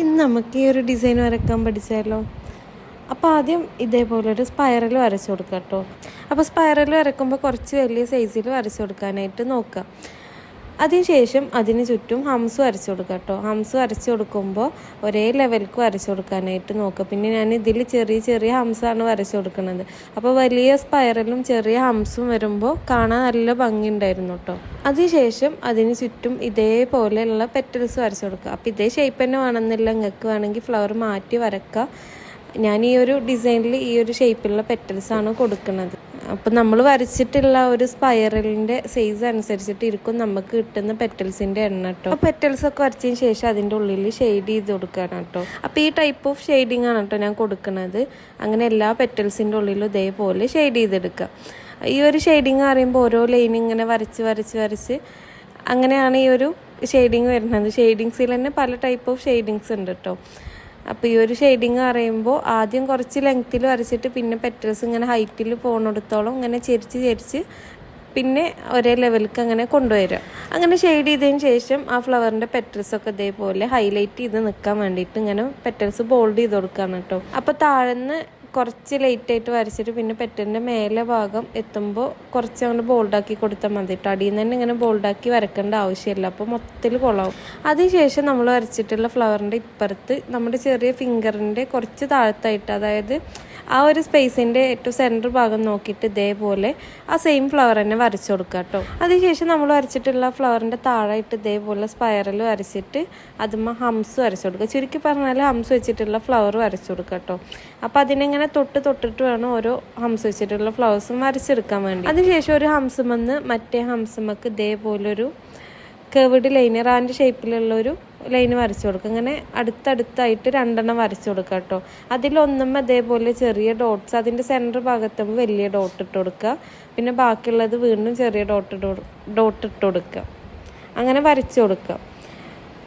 ഇന്ന് നമുക്ക് ഈ ഒരു ഡിസൈൻ വരക്കാൻ പഠിച്ചാലോ? അപ്പോൾ ആദ്യം ഇതേപോലെ ഒരു സ്പൈറൽ വരച്ചു കൊടുക്കുക കേട്ടോ അപ്പോൾ സ്പൈറൽ വരക്കുമ്പോൾ കുറച്ച് വലിയ സൈസിൽ വരച്ചു കൊടുക്കാനായിട്ട് നോക്കുക. അതിനുശേഷം അതിന് ചുറ്റും ഹംസ് വരച്ചു കൊടുക്കുക കേട്ടോ. ഹംസ് വരച്ചു കൊടുക്കുമ്പോൾ ഒരേ ലെവൽക്ക് വരച്ചു കൊടുക്കാനായിട്ട് നോക്കുക. പിന്നെ ഞാൻ ഇതിൽ ചെറിയ ചെറിയ ഹംസാണ് വരച്ചു കൊടുക്കുന്നത്. അപ്പോൾ വലിയ സ്പൈറലും ചെറിയ ഹംസും വരുമ്പോൾ കാണാൻ നല്ല ഭംഗിയുണ്ടായിരുന്നു കേട്ടോ. അതിനുശേഷം അതിന് ചുറ്റും ഇതേപോലെയുള്ള പെറ്റൽസ് വരച്ചു കൊടുക്കുക. അപ്പോൾ ഇതേ ഷേപ്പ് തന്നെ വേണമെന്നില്ല. നിങ്ങൾക്ക് വേണമെങ്കിൽ ഫ്ലവർ മാറ്റി വരക്കുക ഞാൻ ഈ ഒരു ഡിസൈനിൽ ഈ ഒരു ഷേപ്പിലുള്ള പെറ്റൽസ് ആണ് കൊടുക്കുന്നത്. അപ്പം നമ്മൾ വരച്ചിട്ടുള്ള ഒരു സ്പൈറലിന്റെ സൈസ് അനുസരിച്ചിട്ട് ഇരിക്കും നമുക്ക് കിട്ടുന്ന പെറ്റൽസിന്റെ എണ്ണ കേട്ടോ. പെറ്റൽസ് ഒക്കെ വരച്ചതിന് ശേഷം അതിന്റെ ഉള്ളിൽ ഷെയ്ഡ് ചെയ്ത് കൊടുക്കുകയാണ് കേട്ടോ. അപ്പോൾ ഈ ടൈപ്പ് ഓഫ് ഷെയ്ഡിങ് ആണ് കേട്ടോ ഞാൻ കൊടുക്കുന്നത്. അങ്ങനെ എല്ലാ പെറ്റൽസിന്റെ ഉള്ളിലും ഇതേപോലെ ഷെയ്ഡ് ചെയ്തെടുക്കുക. ഈ ഒരു ഷെയ്ഡിങ് പറയുമ്പോൾ ഓരോ ലൈൻ ഇങ്ങനെ വരച്ച് വരച്ച് വരച്ച് അങ്ങനെയാണ് ഈ ഒരു ഷെയ്ഡിങ് വരുന്നത്. ഷെയ്ഡിങ്സിൽ തന്നെ പല ടൈപ്പ് ഓഫ് ഷെയ്ഡിങ്സ് ഉണ്ട് കേട്ടോ. അപ്പോൾ ഈ ഒരു ഷെയ്ഡിങ് പറയുമ്പോൾ ആദ്യം കുറച്ച് ലെങ്ത്തിൽ വരച്ചിട്ട് പിന്നെ പെറ്റൽസ് ഇങ്ങനെ ഹൈറ്റിൽ പോകണെടുത്തോളം ഇങ്ങനെ ചെരിച്ച് ചെരിച്ച് പിന്നെ ഒരേ ലെവലിലേക്ക് അങ്ങനെ കൊണ്ടുവരിക അങ്ങനെ ഷെയ്ഡ് ചെയ്തതിന് ശേഷം ആ ഫ്ലവറിന്റെ പെറ്റൽസൊക്കെ ഇതേപോലെ ഹൈലൈറ്റ് ചെയ്ത് നിൽക്കാൻ വേണ്ടിയിട്ട് ഇങ്ങനെ പെറ്റൽസ് ബോൾഡ് ചെയ്ത് കൊടുക്കുകയാണ് കേട്ടോ. അപ്പോൾ താഴെന്ന് കുറച്ച് ലൈറ്റായിട്ട് വരച്ചിട്ട് പിന്നെ പെറ്റന്റെ മേലെ ഭാഗം എത്തുമ്പോൾ കുറച്ച് അങ്ങനെ ബോൾഡാക്കി കൊടുത്താൽ മതി കേട്ടോ അടിയിൽ നിന്ന് തന്നെ ഇങ്ങനെ ബോൾഡാക്കി വരക്കേണ്ട ആവശ്യമില്ല. അപ്പോൾ മൊത്തത്തിൽ കൊള്ളാവും അതിനുശേഷം നമ്മൾ വരച്ചിട്ടുള്ള ഫ്ലവറിന്റെ ഇപ്പുറത്ത് നമ്മുടെ ചെറിയ ഫിംഗറിന്റെ കുറച്ച് താഴത്തായിട്ട് അതായത് ആ ഒരു സ്പേസിന്റെ ഏറ്റവും സെന്റർ ഭാഗം നോക്കിയിട്ട് ഇതേപോലെ ആ സെയിം ഫ്ലവർ തന്നെ വരച്ചു കൊടുക്കുക കേട്ടോ. അതിനുശേഷം നമ്മൾ വരച്ചിട്ടുള്ള ഫ്ലവറിന്റെ താഴായിട്ട് ഇതേപോലെ സ്പൈറൽ വരച്ചിട്ട് അതുമ്മ ഹംസ് വരച്ചു കൊടുക്കുക. ചുരുക്കി പറഞ്ഞാൽ ഹംസ് വെച്ചിട്ടുള്ള ഫ്ലവർ വരച്ചു കൊടുക്കുക കേട്ടോ. അപ്പോൾ അതിനെങ്ങനെ തൊട്ട് തൊട്ടിട്ട് വേണം ഓരോ ഹംസ് വെച്ചിട്ടുള്ള ഫ്ലവേഴ്സും വരച്ചെടുക്കാൻ വേണ്ടി. അതിനുശേഷം ഒരു ഹംസുമെന്ന് മറ്റേ ഹംസുമക്ക് ഇതേപോലൊരു കേവിഡ് ലൈനർ ആന്റെ ഷേപ്പിലുള്ള ഒരു ലൈൻ വരച്ചു കൊടുക്കുക ഇങ്ങനെ അടുത്തടുത്തായിട്ട് രണ്ടെണ്ണം വരച്ചു കൊടുക്കുക കേട്ടോ. അതിലൊന്നും അതേപോലെ ചെറിയ ഡോട്ട്സ് അതിന്റെ സെന്റർ ഭാഗത്തുമ്പോൾ വലിയ ഡോട്ട് ഇട്ട് കൊടുക്കുക. പിന്നെ ബാക്കിയുള്ളത് വീണ്ടും ചെറിയ ഡോട്ട് ഡോട്ട് ഇട്ട് കൊടുക്കുക. അങ്ങനെ വരച്ചു കൊടുക്കുക.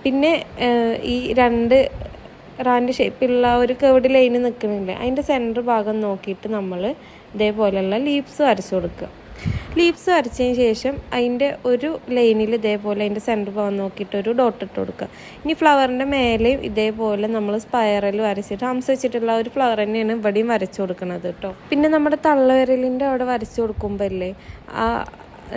പിന്നെ ഈ രണ്ട് റാന്റെ ഷേപ്പിലുള്ള ഒരു കേർഡ് ലൈന് നിൽക്കുന്നില്ലേ അതിന്റെ സെന്റർ ഭാഗം നോക്കിയിട്ട് നമ്മൾ ഇതേപോലെയുള്ള ലീപ്സ് വരച്ചു കൊടുക്കുക. ലീപ്സ് വരച്ചതിന് ശേഷം അതിന്റെ ഒരു ലൈനിൽ ഇതേപോലെ അതിന്റെ സെന്റർ ഭാഗം നോക്കിയിട്ട് ഒരു ഡോട്ട് ഇട്ട് കൊടുക്കുക. ഇനി ഫ്ലവറിന്റെ മേലെയും ഇതേപോലെ നമ്മൾ സ്പൈറൽ വരച്ചിട്ട് ഹംസ് വെച്ചിട്ടുള്ള ഒരു ഫ്ലവർ തന്നെയാണ് ഇവിടെയും വരച്ചു കൊടുക്കുന്നത് കേട്ടോ. പിന്നെ നമ്മുടെ തള്ളവിരലിന്റെ അവിടെ വരച്ചു കൊടുക്കുമ്പോൾ അല്ലേ ആ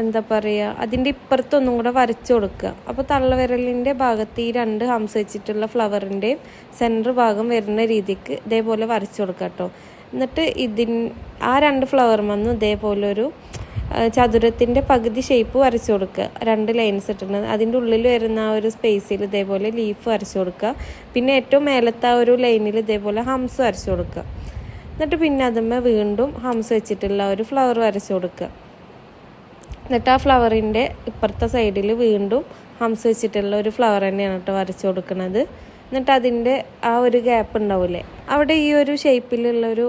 എന്താ പറയുക അതിന്റെ ഇപ്പുറത്തൊന്നും കൂടെ വരച്ചു കൊടുക്കുക. അപ്പോൾ തള്ളവിരലിന്റെ ഭാഗത്ത് ഈ രണ്ട് ഹംസ് വെച്ചിട്ടുള്ള ഫ്ലവറിന്റെയും സെന്റർ ഭാഗം വരുന്ന രീതിക്ക് ഇതേപോലെ വരച്ചു കൊടുക്കുക കേട്ടോ. എന്നിട്ട് ഇതിൻ ആ രണ്ട് ഫ്ലവർ വന്നു ഇതേപോലെ ഒരു ചതുരത്തിന്റെ പകുതി ഷേപ്പ് വരച്ചു കൊടുക്കുക. രണ്ട് ലൈൻസ് ഇട്ടിട്ടുണ്ട് അതിന്റെ ഉള്ളിൽ വരുന്ന ആ ഒരു സ്പേസിൽ ഇതേപോലെ ലീഫ് വരച്ചു കൊടുക്കുക. പിന്നെ ഏറ്റവും മേലത്തെ ആ ഒരു ലൈനിൽ ഇതേപോലെ ഹംസ് വരച്ചു കൊടുക്കുക. എന്നിട്ട് പിന്നെ അതുമ്മേ വീണ്ടും ഹംസ് വെച്ചിട്ടുള്ള ഒരു ഫ്ലവർ വരച്ചു കൊടുക്കുക. എന്നിട്ട് ആ ഫ്ലവറിന്റെ ഇപ്പുറത്തെ സൈഡിൽ വീണ്ടും ഹംസ് വെച്ചിട്ടുള്ള ഒരു ഫ്ലവർ തന്നെയാണ് കേട്ടോ വരച്ചു കൊടുക്കുന്നത്. എന്നിട്ട് അതിന്റെ ആ ഒരു ഗ്യാപ്പ് ഉണ്ടാവില്ലേ അവിടെ ഈ ഒരു ഷേപ്പിലുള്ള ഒരു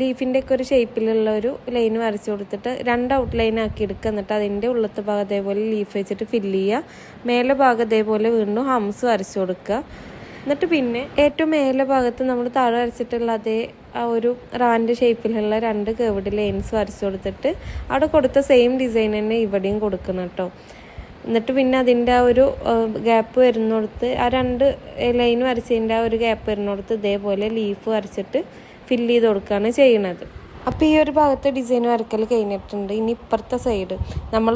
ലീഫിന്റെ ഒക്കെ ഒരു ഷേപ്പിലുള്ള ഒരു ലൈൻ വരച്ചു കൊടുത്തിട്ട് രണ്ട് ഔട്ട് ലൈൻ ആക്കി എടുക്കുക. എന്നിട്ട് അതിന്റെ ഉള്ളത്തെ ഭാഗം അതേപോലെ ലീഫ് വെച്ചിട്ട് ഫില്ല് ചെയ്യുക. മേലെ ഭാഗം അതേപോലെ വീണ്ടും ഹംസ് വരച്ചു കൊടുക്കുക. എന്നിട്ട് പിന്നെ ഏറ്റവും മേലെ ഭാഗത്ത് നമ്മൾ താഴെ വരച്ചിട്ടുള്ള അതേ ആ ഒരു റാന്റെ ഷേപ്പിലുള്ള രണ്ട് കേവിഡ് ലൈൻസ് വരച്ചു കൊടുത്തിട്ട് അവിടെ കൊടുത്ത സെയിം ഡിസൈൻ തന്നെ ഇവിടെയും കൊടുക്കണം കേട്ടോ. എന്നിട്ട് പിന്നെ അതിന്റെ ആ ഒരു ഗ്യാപ്പ് വരുന്നിടത്ത് ആ രണ്ട് ലൈൻ വരച്ചതിന്റെ ആ ഒരു ഗ്യാപ്പ് വരുന്നിടത്ത് ഇതേപോലെ ലീഫ് വരച്ചിട്ട് ഫില്ല് ചെയ്ത് കൊടുക്കുകയാണ് ചെയ്യണത്. അപ്പോൾ ഈ ഒരു ഭാഗത്ത് ഡിസൈൻ വരക്കൽ കഴിഞ്ഞിട്ടുണ്ട്. ഇനി ഇപ്പുറത്തെ സൈഡ് നമ്മൾ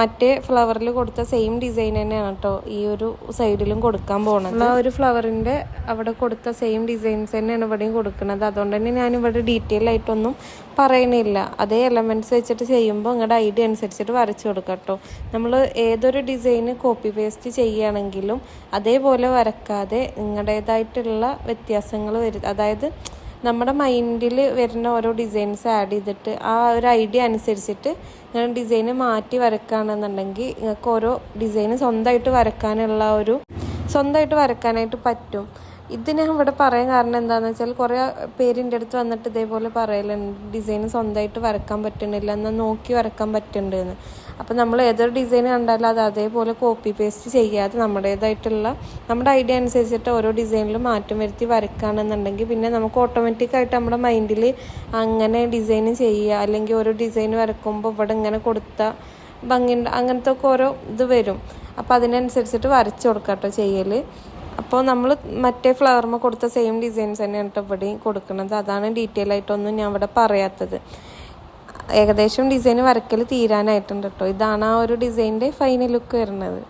മറ്റേ ഫ്ലവറിൽ കൊടുത്ത സെയിം ഡിസൈൻ തന്നെയാണ് കേട്ടോ ഈ ഒരു സൈഡിലും കൊടുക്കാൻ പോകണത് ആ ഒരു ഫ്ലവറിന്റെ അവിടെ കൊടുത്ത സെയിം ഡിസൈൻസ് തന്നെയാണ് ഇവിടെയും കൊടുക്കുന്നത് അതുകൊണ്ട് തന്നെ ഞാൻ ഇവിടെ ഡീറ്റെയിൽ ആയിട്ടൊന്നും പറയണില്ല. അതേ എലമെന്റ്സ് വെച്ചിട്ട് ചെയ്യുമ്പോൾ നിങ്ങളുടെ ഐഡിയ അനുസരിച്ചിട്ട് വരച്ചു കൊടുക്കാം കേട്ടോ നമ്മൾ ഏതൊരു ഡിസൈന് കോപ്പി പേസ്റ്റ് ചെയ്യുകയാണെങ്കിലും അതേപോലെ വരക്കാതെ നിങ്ങളുടേതായിട്ടുള്ള വ്യത്യാസങ്ങൾ വരും അതായത് നമ്മുടെ മൈൻഡിൽ വരുന്ന ഓരോ ഡിസൈൻസ് ആഡ് ചെയ്തിട്ട് ആ ഒരു ഐഡിയ അനുസരിച്ചിട്ട് നിങ്ങൾ ഡിസൈന് മാറ്റി വരക്കുകയാണെന്നുണ്ടെങ്കിൽ നിങ്ങൾക്ക് ഓരോ ഡിസൈന് സ്വന്തമായിട്ട് വരക്കാനുള്ള ഒരു സ്വന്തമായിട്ട് വരക്കാനായിട്ട് പറ്റും. ഇത് ഞാൻ ഇവിടെ പറയാൻ കാരണം എന്താണെന്ന് വെച്ചാൽ കുറേ പേരിന്റെ അടുത്ത് വന്നിട്ട് ഇതേപോലെ പറയലുണ്ട് ഡിസൈൻ സ്വന്തമായിട്ട് വരക്കാൻ പറ്റണില്ല എന്നാൽ നോക്കി വരക്കാൻ പറ്റുന്നുണ്ടെന്ന്. അപ്പോൾ നമ്മൾ ഏതൊരു ഡിസൈൻ കണ്ടാലും അത് അതേപോലെ കോപ്പി പേസ്റ്റ് ചെയ്യാതെ നമ്മുടേതായിട്ടുള്ള നമ്മുടെ ഐഡിയ അനുസരിച്ചിട്ട് ഓരോ ഡിസൈനിലും മാറ്റം വരുത്തി വരക്കുകയാണെന്നുണ്ടെങ്കിൽ പിന്നെ നമുക്ക് ഓട്ടോമാറ്റിക്കായിട്ട് നമ്മുടെ മൈൻഡിൽ അങ്ങനെ ഡിസൈൻ ചെയ്യുക. അല്ലെങ്കിൽ ഓരോ ഡിസൈൻ വരക്കുമ്പോൾ ഇവിടെ ഇങ്ങനെ കൊടുത്ത ഭംഗി അങ്ങനത്തെ ഒക്കെ ഓരോ ഇത് വരും. അപ്പോൾ അതിനനുസരിച്ചിട്ട് വരച്ചു കൊടുക്കാം കേട്ടോ ചെയ്യൽ അപ്പോൾ നമ്മൾ മറ്റേ ഫ്ലവർമ കൊടുത്ത സെയിം ഡിസൈൻസ് തന്നെയാണ് ഇവിടെയും കൊടുക്കുന്നത്. അതാണ് ഡീറ്റെയിൽ ആയിട്ടൊന്നും ഞാൻ ഇവിടെ പറയാത്തത്. ഏകദേശം ഡിസൈൻ വരക്കൽ തീരാനായിട്ടുണ്ട് കേട്ടോ ഇതാണ് ആ ഒരു ഡിസൈനിന്റെ ഫൈനൽ ലുക്ക് വരുന്നത്.